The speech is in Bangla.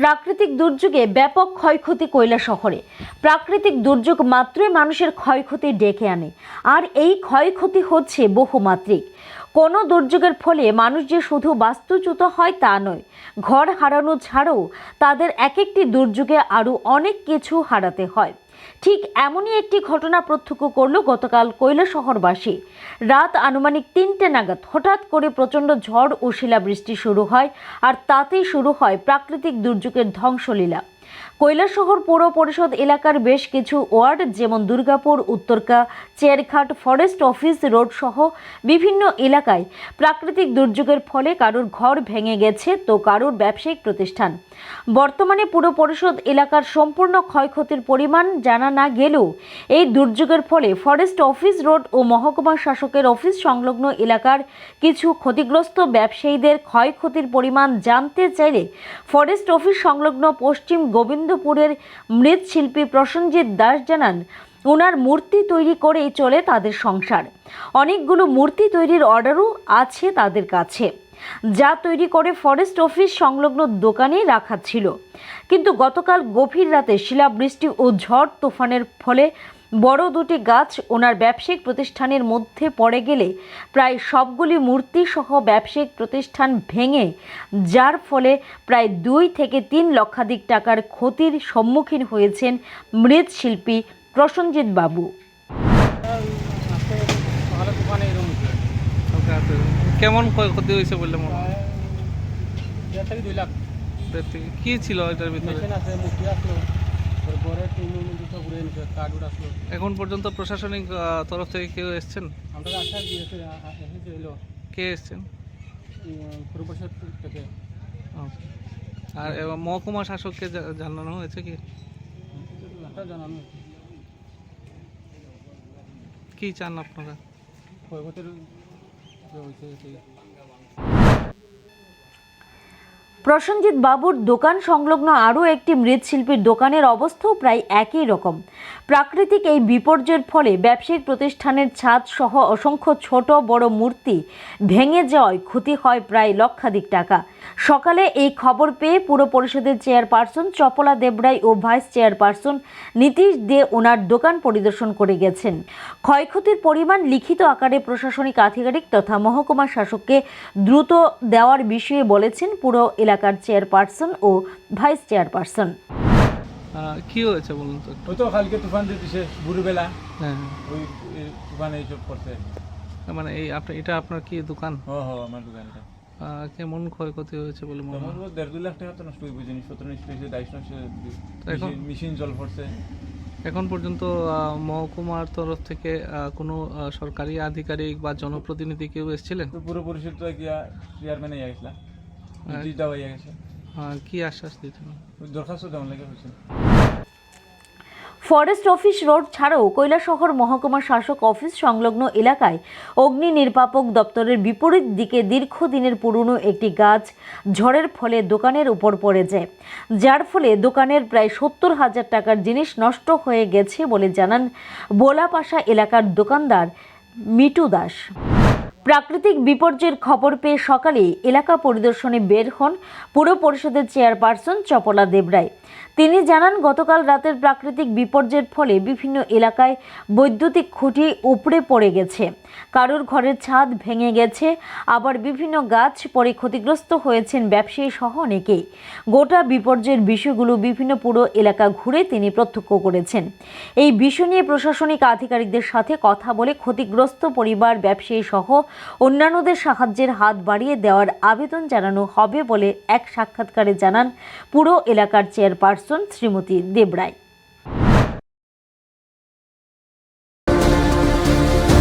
প্রাকৃতিক দুর্যোগে ব্যাপক ক্ষয়ক্ষতি কৈলা শহরে। প্রাকৃতিক দুর্যোগ মাত্রই মানুষের ক্ষয়ক্ষতি ডেকে আনে। আর এই ক্ষয়ক্ষতি হচ্ছে বহুমাত্রিক। কোনো দুর্যোগের ফলে মানুষ যে শুধু বাস্তুচ্যুত হয় তা নয়, ঘর হারানো ছাড়াও তাদের এক একটি দুর্যোগে আরও অনেক কিছু হারাতে হয়। ঠিক এমনই একটি ঘটনা প্রত্যক্ষ করল গতকাল কৈলাসহরবাসী রাত আনুমানিক তিনটে নাগাদ হঠাৎ করে প্রচণ্ড ঝড় ও শিলাবৃষ্টি শুরু হয় আর তাতেই শুরু হয় প্রাকৃতিক দুর্যোগের ধ্বংসলীলা। কৈলাসহর পৌর পরিষদ এলাকার বেশ কিছু ওয়ার্ড, যেমন দুর্গাপুর, উত্তরকা, চেয়ারঘাট, ফরেস্ট অফিস, রোড সহ বিভিন্ন এলাকায় প্রাকৃতিক দুর্যোগের ফলে কারোর ঘর ভেঙে গেছে তো কারোর ব্যবসায়িক প্রতিষ্ঠান। বর্তমানে পুর পরিষদ এলাকার সম্পূর্ণ ক্ষয়ক্ষতির পরিমাণ জানা না গেলেও এই দুর্যোগের ফলে ফরেস্ট অফিস, রোড ও মহকুমা শাসকের অফিস সংলগ্ন এলাকার কিছু ক্ষতিগ্রস্ত ব্যবসায়ীদের ক্ষয়ক্ষতির পরিমাণ জানতে চাইলে ফরেস্ট অফিস সংলগ্ন পশ্চিম গোবিন্দপুরের মৃৎশিল্পী প্রসেনজিৎ দাস জানান ওনার মূর্তি তৈরি করেই চলে তাদের সংসার। অনেকগুলো মূর্তি তৈরির অর্ডারও আছে তাদের কাছে। যা তৈরি করে ফরেস্ট অফিস সংলগ্ন দোকানে রাখা ছিল। কিন্তু গতকাল গভীর রাতে শিলাবৃষ্টি ও ঝড় তুফানের ফলে বড় দুটি গাছ ওনার ব্যবসায়িক প্রতিষ্ঠানের মধ্যে পড়ে গেলে প্রায় সবগুলি মূর্তি সহ ব্যবসায়িক প্রতিষ্ঠান ভেঙে যার ফলে প্রায় দুই থেকে তিন লক্ষাধিক টাকার ক্ষতির সম্মুখীন হয়েছেন মৃৎশিল্পী প্রসেনজিৎ বাবু। কেমন ক্ষয়ক্ষতি হয়েছে বললে মনে হয়? দুই লাখ। কি ছিল এটার ভিতরে? আছে। এখন পর্যন্ত প্রশাসনিক তরফ থেকে কেউ এসছেন? কে এসছেন। আর মহকুমা শাসককে জানানো হয়েছে কি? জানানো কি চান আপনারা ক্ষয়ক্ষতির যে হয়েছে সেই প্রসেনজিৎ বাবুর দোকান সংলগ্ন আরও একটি মৃৎশিল্পীর দোকানের অবস্থাও প্রায় একই রকম। প্রাকৃতিক এই বিপর্যয়ের ফলে ব্যবসায়িক প্রতিষ্ঠানের ছাদ সহ অসংখ্য ছোট বড় মূর্তি ভেঙে যাওয়ায় ক্ষতি হয় প্রায় লক্ষাধিক টাকা। সকালে এই খবর পেয়ে পুর পরিষদের চেয়ারপারসন চপলা দেবরাই ও ভাইস চেয়ারপারসন নীতিশ দে ওনার দোকান পরিদর্শন করে গেছেন। ক্ষয়ক্ষতির পরিমাণ লিখিত আকারে প্রশাসনিক আধিকারিক তথা মহকুমা শাসককে দ্রুত দেওয়ার বিষয়ে বলেছেন পুরো এলাকার চেয়ারপারসন ও ভাইস চেয়ারপারসন। কি হয়েছে বলুন তো ওই তো কালকে তুফান দিয়ে দিছে ভোরবেলা। হ্যাঁ। হ্যাঁ। ওই এই তুফানে এইসব করছে। মানে এই আপনি এটা আপনার কি দোকান? হ হ আমার দোকানটা। আহ, কেমন ক্ষয়ক্ষতি হয়েছে বলে মনে হয়? দেড় দুই লাখ টাকা তো নষ্ট হইব জিনিসপত্র নষ্ট হয়েছে দায়িত্ব নষ্ট তো এখন? মেশিন জল পড়ছে। এখন পর্যন্ত আহ, মহকুমার তরফ থেকে আহ, কোনো আহ, সরকারি আধিকারিক বা জনপ্রতিনিধি কেউ এসেছিলেন? তো পুরো পরিষদ তো গিয়া চেয়ারম্যানে ইয়া গেছিলা নোটিশ গেছে। আহ, কি আশ্বাস দিচ্ছেন? দরখাস্ত দেওয়ার লাগে হয়েছে ফরেস্ট অফিস রোড ছাড়াও কৈলাসহর মহকুমা শাসক অফিস সংলগ্ন এলাকায় অগ্নি নির্বাপক দপ্তরের বিপরীত দিকে দীর্ঘদিনের পুরনো একটি গাছ ঝড়ের ফলে দোকানের উপর পড়ে যায় যার ফলে দোকানের প্রায় সত্তর হাজার টাকার জিনিস নষ্ট হয়ে গেছে বলে জানান বোলাপাশা এলাকার দোকানদার মিটু দাস। প্রাকৃতিক বিপর্যয়ের খবর পেয়ে সকালে এলাকা পরিদর্শনে বের হন পুর পরিষদের চেয়ারপারসন চপলা দেবরায় তিনি জানান, গতকাল রাতের প্রাকৃতিক বিপর্যয়ের ফলে বিভিন্ন এলাকায় বৈদ্যুতিক খুঁটি উপড়ে পড়ে গেছে। কারোর ঘরের ছাদ ভেঙে গেছে। আবার বিভিন্ন গাছ পরে ক্ষতিগ্রস্ত হয়েছেন ব্যবসায়ী সহ অনেকেই। গোটা বিপর্যয়ের বিষয়গুলো বিভিন্ন পুরো এলাকা ঘুরে তিনি প্রত্যক্ষ করেছেন। এই বিষয় নিয়ে প্রশাসনিক আধিকারিকদের সাথে কথা বলে ক্ষতিগ্রস্ত পরিবার, ব্যবসায়ী সহ অন্যান্যদের সাহায্যের হাত বাড়িয়ে দেওয়ার আবেদন জানানো হবে বলে এক সাক্ষাৎকারে জানান পুরো এলাকার চেয়ারপারসন শ্রীমতী দেবরায়।